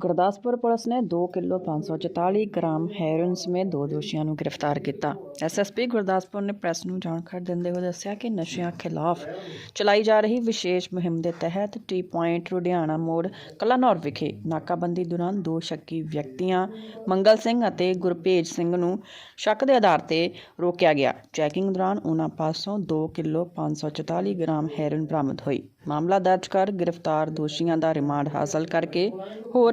Gurdaspur police ਨੇ 2 kilo 544 gram heroin ਸਮੇਤ ਦੋ ਦੋਸ਼ੀਆਂ ਨੂੰ ਗ੍ਰਿਫਤਾਰ ਕੀਤਾ। ਐਸਐਸਪੀ ਗੁਰਦਾਸਪੁਰ ਨੇ ਪ੍ਰੈਸ ਨੂੰ ਜਾਣਕਾਰੀ ਦਿੰਦੇ ਹੋਏ ਦੱਸਿਆ ਕਿ ਨਸ਼ਿਆਂ ਖਿਲਾਫ ਚਲਾਈ ਜਾ ਰਹੀ ਵਿਸ਼ੇਸ਼ ਮੁਹਿੰਮ ਦੇ ਤਹਿਤ ਟੀ ਪੁਆਇੰਟ ਲੁਧਿਆਣਾ ਮੋੜ ਕਲਾਨੌਰ ਵਿਖੇ ਨਾਕਾਬੰਦੀ ਦੌਰਾਨ ਦੋ ਸ਼ੱਕੀ ਵਿਅਕਤੀਆਂ, ਮੰਗਲ ਸਿੰਘ ਅਤੇ ਗੁਰਪੇਜ ਸਿੰਘ ਨੂੰ ਸ਼ੱਕ ਦੇ ਆਧਾਰ ਤੇ ਰੋਕਿਆ ਗਿਆ। ਚੈਕਿੰਗ ਦੌਰਾਨ ਉਹਨਾਂ ਪਾਸੋਂ 2 ਕਿਲੋ 544 ਗ੍ਰਾਮ ਹੈਰੋਇਨ ਬਰਾਮਦ ਹੋਈ। ਮਾਮਲਾ ਦਰਜ ਕਰ ਗ੍ਰਿਫਤਾਰ ਦੋਸ਼ੀਆਂ ਦਾ ਰਿਮਾਂਡ ਹਾਸਲ ਕਰਕੇ ਹੋਰ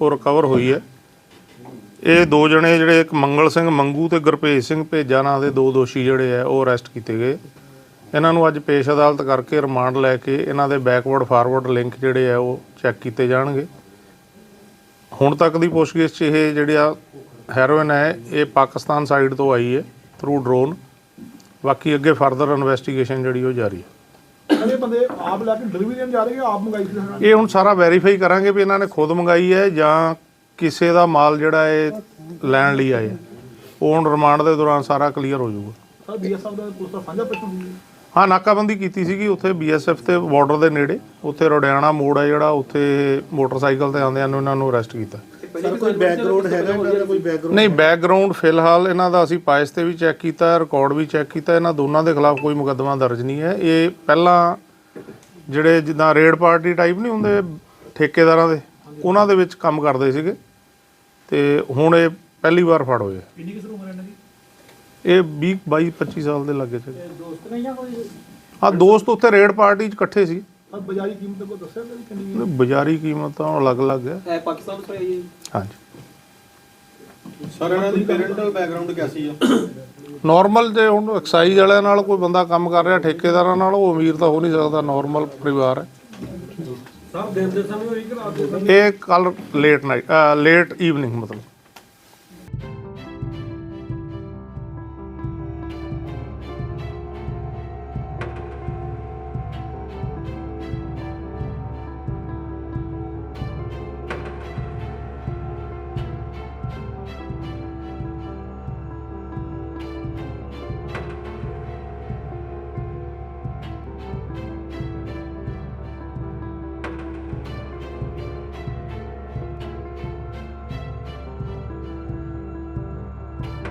ਉਹ ਰਿਕਵਰ ਹੋਈ ਹੈ। ਇਹ ਦੋ ਜਣੇ ਜਿਹੜੇ ਇੱਕ ਮੰਗਲ ਸਿੰਘ, ਮੰਗੂ ਤੇ ਗੁਰਭੇਜ ਸਿੰਘ ਭੇਜਾ ਨਾਂ ਦੇ ਦੋ ਦੋਸ਼ੀ ਜਿਹੜੇ ਆ ਉਹ ਅਰੈਸਟ ਕੀਤੇ ਗਏ। ਇਹਨਾਂ ਨੂੰ ਅੱਜ ਪੇਸ਼ ਅਦਾਲਤ ਕਰਕੇ ਰਿਮਾਂਡ ਲੈ ਕੇ ਇਹਨਾਂ ਦੇ ਬੈਕਵਰਡ ਫਾਰਵਰਡ ਲਿੰਕ ਜਿਹੜੇ ਆ ਉਹ ਚੈੱਕ ਕੀਤੇ ਜਾਣਗੇ। ਹੁਣ ਤੱਕ ਦੀ ਪੁੱਛਗਿੱਛ 'ਚ ਇਹ ਜਿਹੜਾ ਹੈਰੋਇਨ ਹੈ, ਇਹ ਪਾਕਿਸਤਾਨ ਸਾਈਡ ਤੋਂ ਆਈ ਹੈ ਥਰੂ ਡਰੋਨ ਬਾਕੀ ਅੱਗੇ ਫਰਦਰ ਇਨਵੈਸਟੀਗੇਸ਼ਨ ਜਿਹੜੀ ਉਹ ਜਾਰੀ ਹੈ। ਕਹਿੰਦੇ ਬੰਦੇ ਆਪ ਲੈ ਕੇ ਡਿਲੀਵਰੀ ਦੇਣ ਜਾ ਰਹੇ ਆ ਆਪ ਮੰਗਾਈ ਸੀ? ਇਹ ਹੁਣ ਸਾਰਾ ਵੈਰੀਫਾਈ ਕਰਾਂਗੇ ਵੀ ਇਹਨਾਂ ਨੇ ਖੁਦ ਮੰਗਾਈ ਹੈ ਜਾਂ ਕਿਸੇ ਦਾ ਮਾਲ ਜਿਹੜਾ ਇਹ ਲੈਣ ਲਈ ਆਏ। ਉਹ ਹੁਣ ਰਿਮਾਂਡ ਦੇ ਦੌਰਾਨ ਸਾਰਾ ਕਲੀਅਰ ਹੋ ਜਾਊਗਾ। ਸਰ ਬੀਐਸਐਫ ਦਾ ਪੁਲਿਸ ਦਾ ਸਾਂਝਾ ਪ੍ਰਸ਼ਨ ਹੋਈ ਹਾਂ ਨਾਕਾਬੰਦੀ ਕੀਤੀ ਸੀਗੀ ਉੱਥੇ ਬੀਐਸਐਫ ਤੇ ਬਾਰਡਰ ਦੇ ਨੇੜੇ। ਉੱਥੇ ਰੋਡਿਆਣਾ ਮੋੜ ਹੈ ਜਿਹੜਾ ਉੱਥੇ ਮੋਟਰਸਾਈਕਲ ਤੇ ਆਉਂਦਿਆਂ ਨੂੰ ਇਹਨਾਂ ਨੂੰ ਅਰੈਸਟ ਕੀਤਾ। ਸਰ ਕੋਈ ਬੈਕਗ੍ਰਾਉਂਡ ਹੈਗਾ ਇਹਨਾਂ ਦਾ ਕੋਈ ਬੈਕਗ੍ਰਾਉਂਡ ਨਹੀਂ ਬੈਕਗ੍ਰਾਉਂਡ ਫਿਲਹਾਲ ਇਹਨਾਂ ਦਾ ਅਸੀਂ ਪਾਇਸ ਤੇ ਵੀ ਚੈੱਕ ਕੀਤਾ ਰਿਕਾਰਡ ਵੀ ਚੈੱਕ ਕੀਤਾ ਇਹਨਾਂ ਦੋਨਾਂ ਦੇ ਖਿਲਾਫ ਕੋਈ ਮੁਕੱਦਮਾ ਦਰਜ ਨਹੀਂ ਹੈ। ਇਹ ਪਹਿਲਾਂ ਜਿਹੜੇ ਜਿੱਦਾਂ ਰੇਡ ਪਾਰਟੀ ਟਾਈਪ ਨਹੀਂ ਹੁੰਦੇ ਠੇਕੇਦਾਰਾਂ ਦੇ ਉਹਨਾਂ ਦੇ ਵਿੱਚ ਕੰਮ ਕਰਦੇ ਸੀਗੇ। ਤੇ ਹੁਣ ਇਹ ਪਹਿਲੀ ਵਾਰ ਫੜ ਹੋਏ ਕਿੰਨੀ ਕਿਸ ਉਮਰ ਇਹਨਾਂ ਦੀ? ਇਹ 20 22 25 ਸਾਲ ਦੇ ਲੱਗੇ ਸੀ ਹਾਂ ਦੋਸਤ ਉੱਥੇ ਰੇਡ ਪਾਰਟੀ 'ਚ ਇਕੱਠੇ ਸੀ। ਸਰ ਬਾਜ਼ਾਰੀ ਕੀਮਤ ਕੋ ਦੱਸਿਆ ਕਿ ਕਿੰਨੀ ਹੈ? ਬਾਜ਼ਾਰੀ ਕੀਮਤ ਤਾਂ ਅਲੱਗ-ਅਲੱਗ ਹੈ। ਇਹ ਪਾਕਿਸਤਾਨ ਤੋਂ ਆਈ ਹਾਂਜੀ। ਸਰ ਇਹਨਾਂ ਦੀ ਪੈਰੈਂਟਲ ਬੈਕਗ੍ਰਾਉਂਡ ਕਿਆਸੀ ਆ ਨਾਰਮਲ ਜੇ ਹੁਣ ਐਕਸਾਈਜ਼ ਵਾਲਿਆਂ ਨਾਲ ਕੋਈ ਬੰਦਾ ਕੰਮ ਕਰ ਰਿਹਾ ਠੇਕੇਦਾਰਾਂ ਨਾਲ ਉਹ ਅਮੀਰ ਤਾਂ ਹੋ ਨਹੀਂ ਸਕਦਾ ਨਾਰਮਲ ਪਰਿਵਾਰ ਹੈ। ਸਰ ਦਿਨ ਦੇ ਸਮੇਂ ਹੋਈ ਕਿ ਰਾਤ ਦੇ ਸਮੇਂ ਇਹ ਕੱਲ ਲੇਟ ਨਾਈਟ ਲੇਟ ਈਵਨਿੰਗ ਮਤਲਬ। you